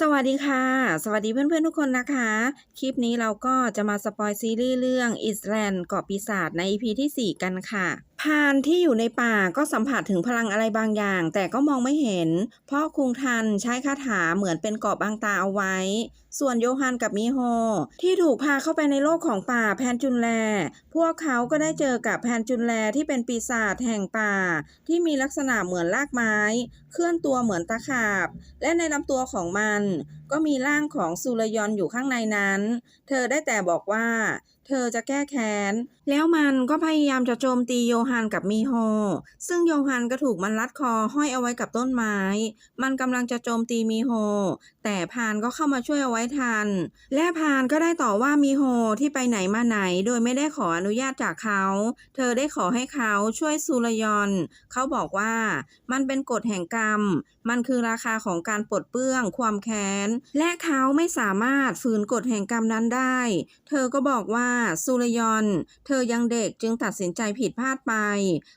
สวัสดีค่ะ สวัสดีเพื่อนๆ ทุกคนนะคะ คลิปนี้เราก็จะมาสปอยซีรีส์เรื่องอิสแลนด์เกาะปีศาจใน EP ที่ 4 กันค่ะพานที่อยู่ในป่าก็สัมผัสถึงพลังอะไรบางอย่าง แต่ก็มองไม่เห็น เพราะคุงทันใช้คาถาเหมือนเป็นเกาะบางตาเอาไว้ ส่วนโยฮันกับมิโฮ ที่ถูกพาเข้าไปในโลกของป่าแพนจุนแล พวกเขาก็ได้เจอกับแพนจุนแลที่เป็นปีศาจแห่งป่า ที่มีลักษณะเหมือนรากไม้ เคลื่อนตัวเหมือนตะขาบ และในลำตัวของมัน ก็มีร่างของสุรยอนอยู่ข้างในนั้น เธอได้แต่บอกว่าเธอจะแก้แค้น แล้วมันก็พยายามจะโจมตีโยฮันกับมีโฮ ซึ่งโยฮันก็ถูกมันรัดคอห้อยเอาไว้กับต้นไม้ มันกำลังจะโจมตีมีโฮ แต่พานก็เข้ามาช่วยเอาไว้ทัน และพานก็ได้ต่อว่ามีโฮที่ไปไหนมาไหน โดยไม่ได้ขออนุญาตจากเขา เธอได้ขอให้เขาช่วยสุรยอน เขาบอกว่ามันเป็นกฎแห่งกรรม มันคือราคาของการปลดเปลื้องความแค้น และเขาไม่สามารถฝืนกฎแห่งกรรมนั้นได้ เธอก็บอกว่าสุรยอน เธอยังเด็กจึงตัดสินใจผิดพลาดไป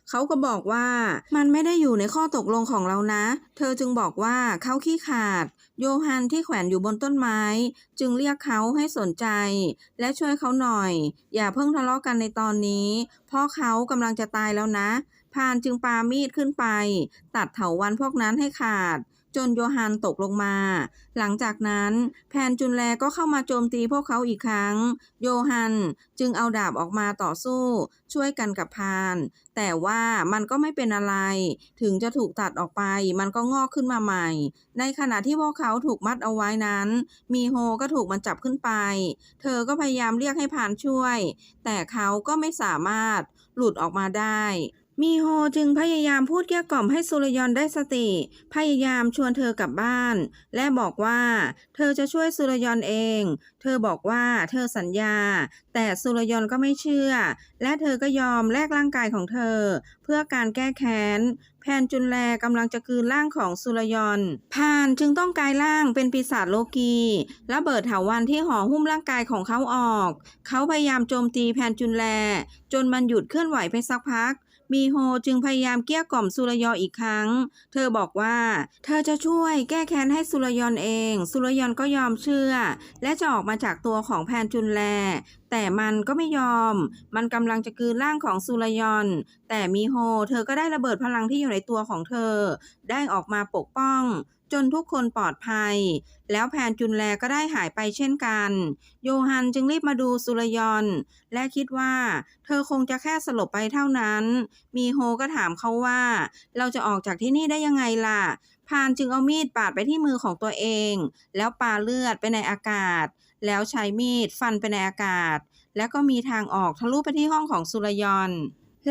เขาก็บอกว่ามันไม่ได้อยู่ในข้อตกลงของเรานะ เธอจึงบอกว่าเขาขี้ขาด โยฮันที่แขวนอยู่บนต้นไม้ จึงเรียกเขาให้สนใจ และช่วยเขาหน่อย อย่าเพิ่งทะเลาะกันในตอนนี้ เพราะเขากำลังจะตายแล้วนะพานจึงปามีดขึ้นไป ตัดเถาวันพวกนั้นให้ขาด จนโยฮันตกลงมา หลังจากนั้น แพนจุนแลก็เข้ามาโจมตีพวกเขาอีกครั้ง โยฮันจึงเอาดาบออกมาต่อสู้ ช่วยกันกับพาน แต่ว่ามันก็ไม่เป็นอะไร ถึงจะถูกตัดออกไป มันก็งอกขึ้นมาใหม่ ในขณะที่พวกเขาถูกมัดเอาไว้นั้น มีโฮก็ถูกมันจับขึ้นไป เธอก็พยายามเรียกให้พานช่วย แต่เขาก็ไม่สามารถหลุดออกมาได้ มีโฮจึงพยายามพูดเกลี้ยกล่อมให้สุรยอนได้สติ พยายามชวนเธอกลับบ้าน และบอกว่า เธอจะช่วยสุรยอนเอง เธอบอกว่าเธอสัญญา แต่สุรยอนก็ไม่เชื่อ และเธอก็ยอมแลกร่างกายของเธอ เพื่อการแก้แค้นแพนจุนแลกำลังจะคืนร่างของสุรยอนพานจึงต้องกลายร่างเป็นปีศาจโลกีระเบิดเถาวันที่ห่อหุ้มร่างกายของเขาออก เขาพยายามโจมตีแพนจุนแล จนมันหยุดเคลื่อนไหวไปสักพัก มีโฮจึงพยายามเกลี้ยกล่อมสุรยออีกครั้ง เธอบอกว่า เธอจะช่วยแก้แค้นให้สุรยอนเอง สุรยอนก็ยอมเชื่อ และจะออกมาจากตัวของแพนจุนแล แต่มันก็ไม่ยอม มันกำลังจะกืนร่างของสุรยอน แต่มีโฮ เธอก็ได้ระเบิดพลังที่อยู่ในตัวของเธอ ได้ออกมาปกป้อง จนทุกคนปลอดภัย แล้วแพนจุนแลก็ได้หายไปเช่นกัน โยฮันจึงรีบมาดูสุรยอน และคิดว่า เธอคงจะแค่สลบไปเท่านั้น มีโฮก็ถามเขาว่า เราจะออกจากที่นี่ได้ยังไงล่ะพานจึงเอามีดปาดไปที่มือของตัวเอง แล้วปาเลือดไปในอากาศ แล้วใช้มีดฟันไปในอากาศ แล้วก็มีทางออกทะลุไปที่ห้องของสุรยอน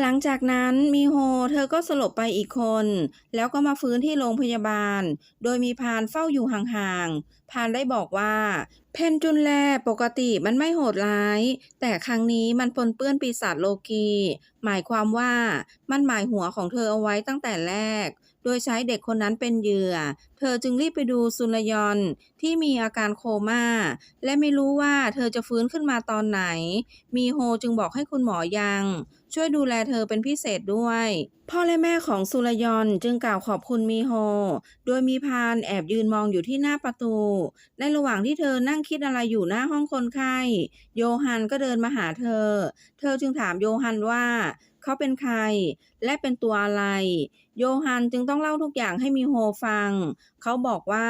หลังจากนั้นมีโฮเธอก็สลบไปอีกคน แล้วก็มาฟื้นที่โรงพยาบาล โดยมีพานเฝ้าอยู่ห่างๆ พานได้บอกว่า เพนจุนแลปกติมันไม่โหดร้าย แต่ครั้งนี้มันปนเปื้อนปีศาจโลกี หมายความว่ามันหมายหัวของเธอเอาไว้ตั้งแต่แรก โดยใช้เด็กคนนั้นเป็นเหยื่อ เธอจึงรีบไปดูซุนยอนที่มีอาการโคม่า และไม่รู้ว่าเธอจะฟื้นขึ้นมาตอนไหน มีโฮจึงบอกให้คุณหมอยัง ช่วยดูแลเธอเป็นพิเศษด้วย พ่อและแม่ของสุรยอนจึงกล่าวขอบคุณมีโฮ โดยมีพานแอบยืนมองอยู่ที่หน้าประตู ในระหว่างที่เธอนั่งคิดอะไรอยู่หน้าห้องคนไข้ โยฮันก็เดินมาหาเธอ เธอจึงถามโยฮันว่าเขาเป็นใคร และเป็นตัวอะไร โยฮันจึงต้องเล่าทุกอย่างให้มีโฮฟัง เขาบอกว่า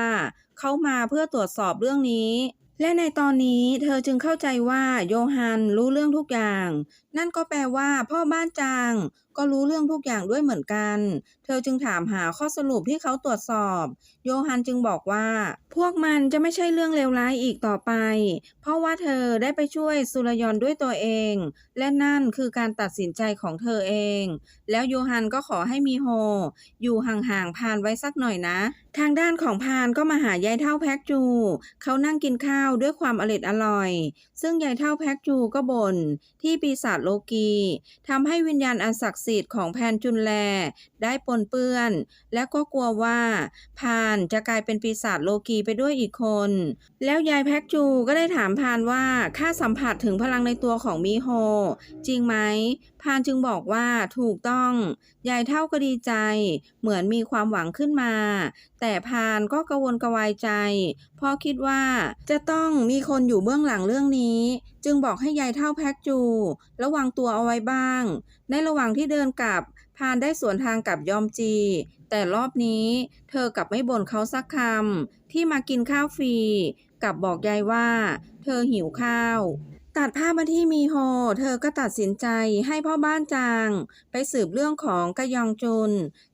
เขามาเพื่อตรวจสอบเรื่องนี้และในตอนนี้เธอจึงเข้าใจว่าโยฮันรู้เรื่องทุกอย่าง นั่นก็แปลว่า พ่อบ้านจาง ก็รู้เรื่องทุกอย่างด้วยเหมือนกัน เธอจึงถามหาข้อสรุปที่เขาตรวจสอบ โยฮันจึงบอกว่า พวกมันจะไม่ใช่เรื่องเลวร้ายอีกต่อไป เพราะว่าเธอได้ไปช่วยสุรยอนด้วยตัวเอง และนั่นคือการตัดสินใจของเธอเอง แล้วโยฮันก็ขอให้มีโฮ อยู่ห่างๆพานไว้สักหน่อยนะ ทางด้านของพานก็มาหายายเท่าแพ็กจู เขานั่งกินข้าวด้วยความอร็ดอร่อย ซึ่งยายเท่าแพ็กจูก็บ่นที่ปีศาจโลกีทำให้วิญญาณอันศักดิ์สิทธิ์ของแพนจุนแล ได้ปนเปื้อน และก็กลัวว่าพานจะกลายเป็นปีศาจโลกีไปด้วยอีกคน แล้วยายแพ็กจูก็ได้ถามพานว่าข้าสัมผัสถึงพลังในตัวของมีโฮ จริงไหม พานจึงบอกว่าถูกต้อง ยายเท่าก็ดีใจ เหมือนมีความหวังขึ้นมา แต่พานก็กระวนกระวายใจ เพราะคิดว่าจะต้องมีคนอยู่เบื้องหลังเรื่องนี้ จึงบอกให้ยายเท่าแพ็กจู ระวังตัวเอาไว้บ้าง ในระหว่างที่เดินกลับ พานได้สวนทางกับยอมจี แต่รอบนี้เธอกลับไม่บ่นเขาสักคำที่มากินข้าวฟรีกลับบอกยายว่า เธอหิวข้าว ตัดภาพมาที่มีโฮ เธอก็ตัดสินใจให้พ่อบ้านจาง ไปสืบเรื่องของกะยองจุน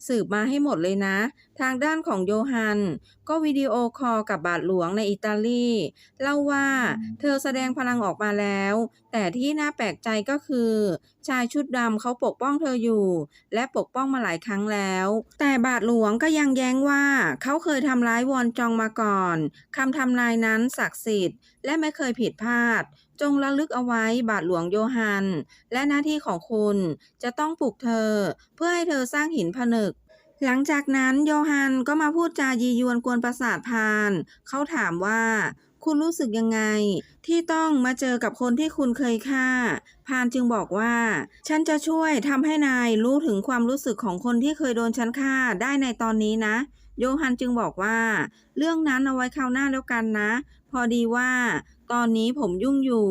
สืบมาให้หมดเลยนะ ทางด้านของโยฮัน ก็วิดีโอคอลกับบาทหลวงในอิตาลี เล่าว่าเธอแสดงพลังออกมาแล้ว แต่ที่น่าแปลกใจก็คือ ชายชุดดำเขาปกป้องเธออยู่ และปกป้องมาหลายครั้งแล้ว แต่บาทหลวงก็ยังแย้งว่าเขาเคยทำร้ายวอนจองมาก่อนคำทำนายนั้นศักดิ์สิทธิ์ และไม่เคยผิดพลาด จงระลึกเอาไว้บาทหลวงโยฮัน และหน้าที่ของคุณจะต้องปลุกเธอ เพื่อให้เธอสร้างหินผนึก หลังจากนั้นโยฮันก็มาพูดจายียวนกวนประสาทพาน เขาถามว่าคุณรู้สึกยังไง ที่ต้องมาเจอกับคนที่คุณเคยฆ่า พานจึงบอกว่า ฉันจะช่วยทำให้นายรู้ถึงความรู้สึกของคนที่เคยโดนฉันฆ่าได้ในตอนนี้นะ โยฮันจึงบอกว่า เรื่องนั้นเอาไว้คราวหน้าแล้วกันนะ พอดีว่า ตอนนี้ผมยุ่งอยู่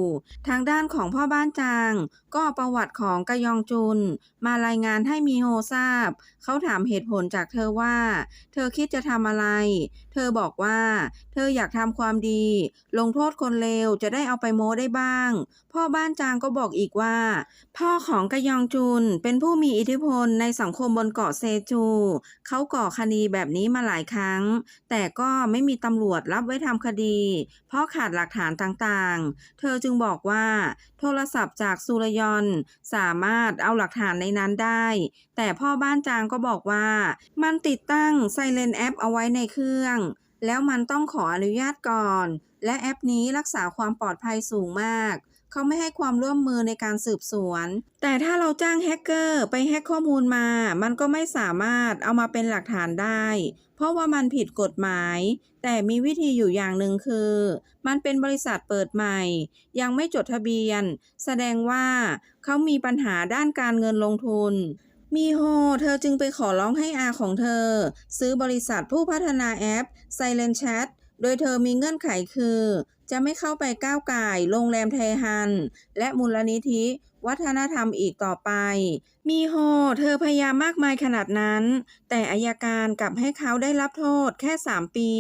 ทางด้านของพ่อบ้านจาง ก็ประวัติของกะยองจุน มารายงานให้มีโฮทราบ เขาถามเหตุผลจากเธอว่า เธอคิดจะทำอะไร เธอบอกว่า เธออยากทำความดี ลงโทษคนเลวจะได้เอาไปโม้ได้บ้าง พ่อบ้านจางก็บอกอีกว่า พ่อของกะยองจุนเป็นผู้มีอิทธิพลในสังคมบนเกาะเซจู เขาก่อคดีแบบนี้มาหลายครั้ง แต่ก็ไม่มีตำรวจรับไว้ทำคดี เพราะขาดหลักฐานต่างๆ เธอจึงบอกว่า โทรศัพท์จากสุรยอนสามารถเอาหลักฐานในนั้นได้ แต่พ่อบ้านจางก็บอกว่า มันติดตั้งไซเลนแอปเอาไว้ในเครื่อง แล้วมันต้องขออนุญาตก่อน และแอปนี้รักษาความปลอดภัยสูงมาก เขาไม่ให้ความร่วมมือในการสืบสวน แต่ถ้าเราจ้างแฮกเกอร์ไปแฮกข้อมูลมา มันก็ไม่สามารถเอามาเป็นหลักฐานได้ เพราะว่ามันผิดกฎหมาย แต่มีวิธีอยู่อย่างหนึ่งคือ มันเป็นบริษัทเปิดใหม่ ยังไม่จดทะเบียน แสดงว่าเขามีปัญหาด้านการเงินลงทุนมีโฮ เธอจึงไปขอร้องให้อาของเธอ ซื้อบริษัทผู้พัฒนาแอป Silent Chat โดยเธอมีเงื่อนไขคือ จะไม่เข้าไปก้าวไก่โรงแรมเทฮัน และมูลนิธิ วัฒนธรรมอีกต่อไป มีโฮ เธอพยายามมากมายขนาดนั้น แต่อายการกลับให้เขาได้รับโทษแค่ 3 ปี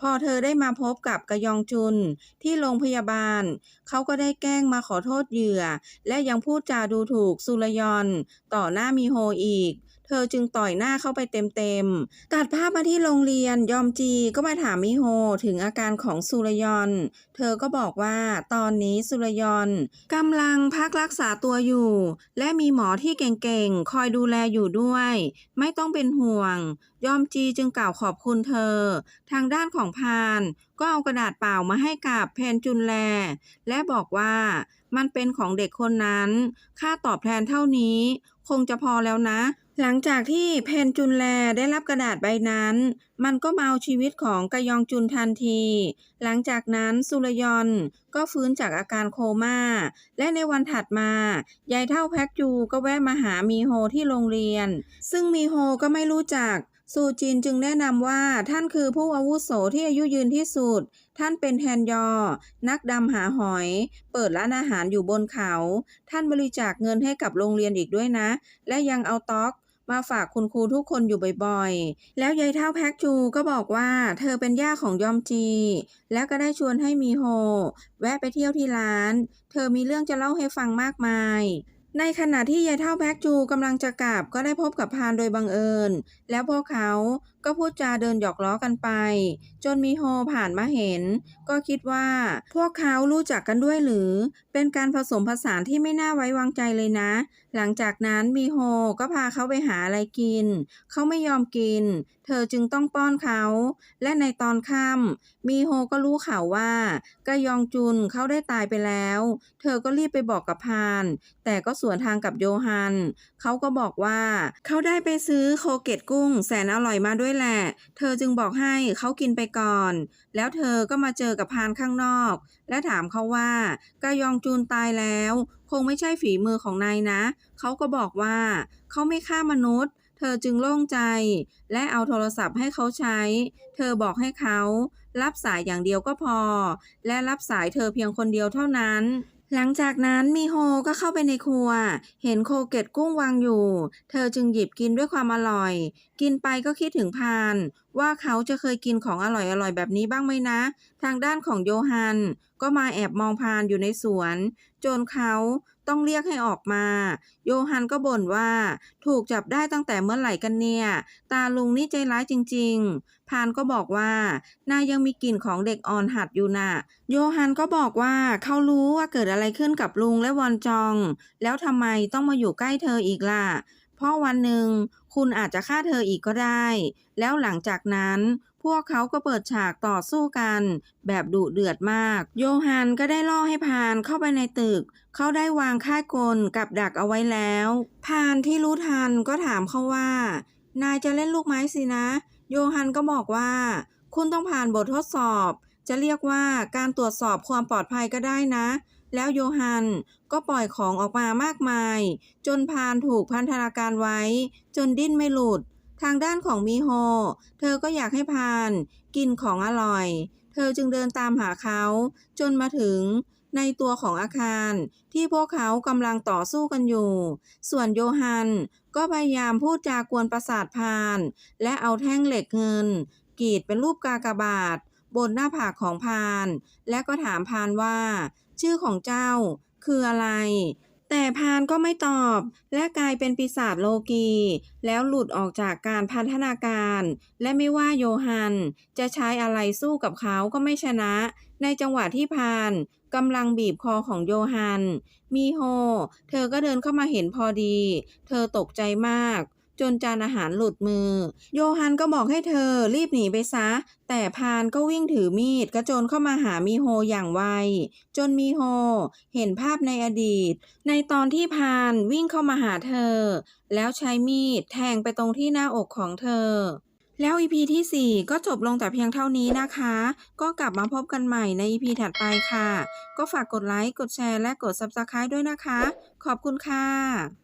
พอเธอได้มาพบกับกยองจุนที่โรงพยาบาล เขาก็ได้แกล้งมาขอโทษเหยื่อ และยังพูดจาดูถูกสุรยอน ต่อหน้ามีโฮอีก เธอจึงต่อยหน้าเข้าไปเต็มๆ ตัดภาพมาที่โรงเรียนยอมจีก็มาถามมิโฮถึงอาการของสุรยอนเธอก็บอกว่าตอนนี้สุรยอนกำลังพักรักษาตัวอยู่ และมีหมอที่เก่งๆ คอยดูแลอยู่ด้วย ไม่ต้องเป็นห่วง ยอมจีจึงกล่าวขอบคุณเธอ ทางด้านของพานก็เอากระดาษเปล่ามาให้กับเพนจุนแล และบอกว่ามันเป็นของเด็กคนนั้น ค่าตอบแทนเท่านี้ คงจะพอแล้วนะ หลังจากที่เพนจุนแลได้รับกระดาษใบนั้น มันก็มาเอาชีวิตของกยองจุนทันที หลังจากนั้นสุรยอนก็ฟื้นจากอาการโคม่า และในวันถัดมายายเท่าแพ็กจูก็แวะมาหามีโฮที่โรงเรียน ซึ่งมีโฮก็ไม่รู้จักซูจินจึงแนะนำว่าท่านคือผู้อาวุโสที่อายุยืนที่สุด ท่านเป็นแทนยอ นักดำหาหอย เปิดร้านอาหารอยู่บนเขา ท่านบริจาคเงินให้กับโรงเรียนอีกด้วยนะ และยังเอาต๊อก มาฝากคุณครูทุกคนอยู่บ่อยๆ แล้วยายเท่าแพ็กจูก็บอกว่าเธอเป็นย่าของยอมจี แล้วก็ได้ชวนให้มีโฮ แวะไปเที่ยวที่ร้าน เธอมีเรื่องจะเล่าให้ฟังมากมายในขณะที่ยายเท่าแพ็กจูกำลังจะกลับก็ได้พบกับพานโดยบังเอิญ แล้วพวกเขา ก็พูดจาเดินหยอกล้อกันไป จนมีโฮผ่านมาเห็น ก็คิดว่า พวกเขารู้จักกันด้วยหรือ เป็นการผสมผสานที่ไม่น่าไว้วางใจเลยนะ หลังจากนั้นมีโฮก็พาเขาไปหาอะไรกิน เขาไม่ยอมกิน เธอจึงต้องป้อนเขา และในตอนค่ำมีโฮก็รู้ข่าวว่ากะยองจุนเขาได้ตายไปแล้ว เธอก็รีบไปบอกกับพาน แต่ก็สวนทางกับโยฮัน เขาก็บอกว่า เขาได้ไปซื้อโคเกตกุ้งแสนอร่อยมาด้วยแหละ เธอจึงบอกให้เขากินไปก่อน แล้วเธอก็มาเจอกับพานข้างนอก และถามเขาว่ากายองจูนตายแล้ว คงไม่ใช่ฝีมือของนายนะ เขาก็บอกว่าเขาไม่ฆ่ามนุษย์ เธอจึงโล่งใจ และเอาโทรศัพท์ให้เขาใช้ เธอบอกให้เขา รับสายอย่างเดียวก็พอ และรับสายเธอเพียงคนเดียวเท่านั้น หลังจากนั้นมีโฮก็เข้าไปในครัว เห็นโคเกตกุ้งวางอยู่ เธอจึงหยิบกินด้วยความอร่อย กินไปก็คิดถึงพาน ว่าเขาจะเคยกินของอร่อยๆแบบนี้บ้างไหมนะ ทางด้านของโยฮัน ก็มาแอบมองพานอยู่ในสวน จนเขาต้องเรียกให้ออกมา โยฮันก็บ่นว่า ถูกจับได้ตั้งแต่เมื่อไหร่กันเนี่ย ตาลุงนี่ใจร้ายจริง ๆ พานก็บอกว่า นายยังมีกลิ่นของเด็กอ่อนหัดอยู่น่ะ โยฮันก็บอกว่าเขารู้ว่าเกิดอะไรขึ้นกับลุงและวอนจอง แล้วทำไมต้องมาอยู่ใกล้เธออีกล่ะ เพราะวันหนึ่งคุณอาจจะฆ่าเธออีกก็ได้ แล้วหลังจากนั้น พวกเขาก็เปิดฉากต่อสู้กัน แบบดุเดือดมาก โยฮันก็ได้ล่อให้พานเข้าไปในตึก เขาได้วางค่ายกลกับดักเอาไว้แล้ว พานที่รู้ทันก็ถามเขาว่า นายจะเล่นลูกไม้สินะ โยฮันก็บอกว่า คุณต้องผ่านบททดสอบ จะเรียกว่าการตรวจสอบความปลอดภัยก็ได้นะ แล้วโยฮันก็ปล่อยของออกมามากมาย จนพานถูกพันธนาการไว้ จนดิ้นไม่หลุด ทางด้านของมีโฮ เธอก็อยากให้พานกินของอร่อย เธอจึงเดินตามหาเขา จนมาถึงในตัวของอาคารที่พวกเขากำลังต่อสู้กันอยู่ ส่วนโยฮันก็พยายามพูดจากวนประสาทพาน และเอาแท่งเหล็กเงินกรีดเป็นรูปกากบาท บนหน้าผากของพาน และก็ถามพานว่า ชื่อของเจ้าคืออะไร แต่พานก็ไม่ตอบ และกลายเป็นปีศาจโลกี แล้วหลุดออกจากการพันธนาการ และไม่ว่าโยฮัน จะใช้อะไรสู้กับเขาก็ไม่ชนะ ในจังหวะที่พานกำลังบีบคอของโยฮัน มีโฮ เธอก็เดินเข้ามาเห็นพอดี เธอตกใจมาก จนจานอาหารหลุดมือ โยฮันก็บอกให้เธอรีบหนีไปซะ แต่พานก็วิ่งถือมีดกระโจนเข้ามาหามีโฮอย่างไว จนมีโฮ เห็นภาพในอดีต ในตอนที่พานวิ่งเข้ามาหาเธอ แล้วใช้มีดแทงไปตรงที่หน้าอกของเธอแล้ว EP ที่ 4 ก็จบลงแต่เพียงเท่านี้นะคะ ก็กลับมาพบกันใหม่ใน EP ถัดไปค่ะ ก็ฝากกดไลค์ กดแชร์ และกด Subscribe ด้วยนะคะ ขอบคุณค่ะ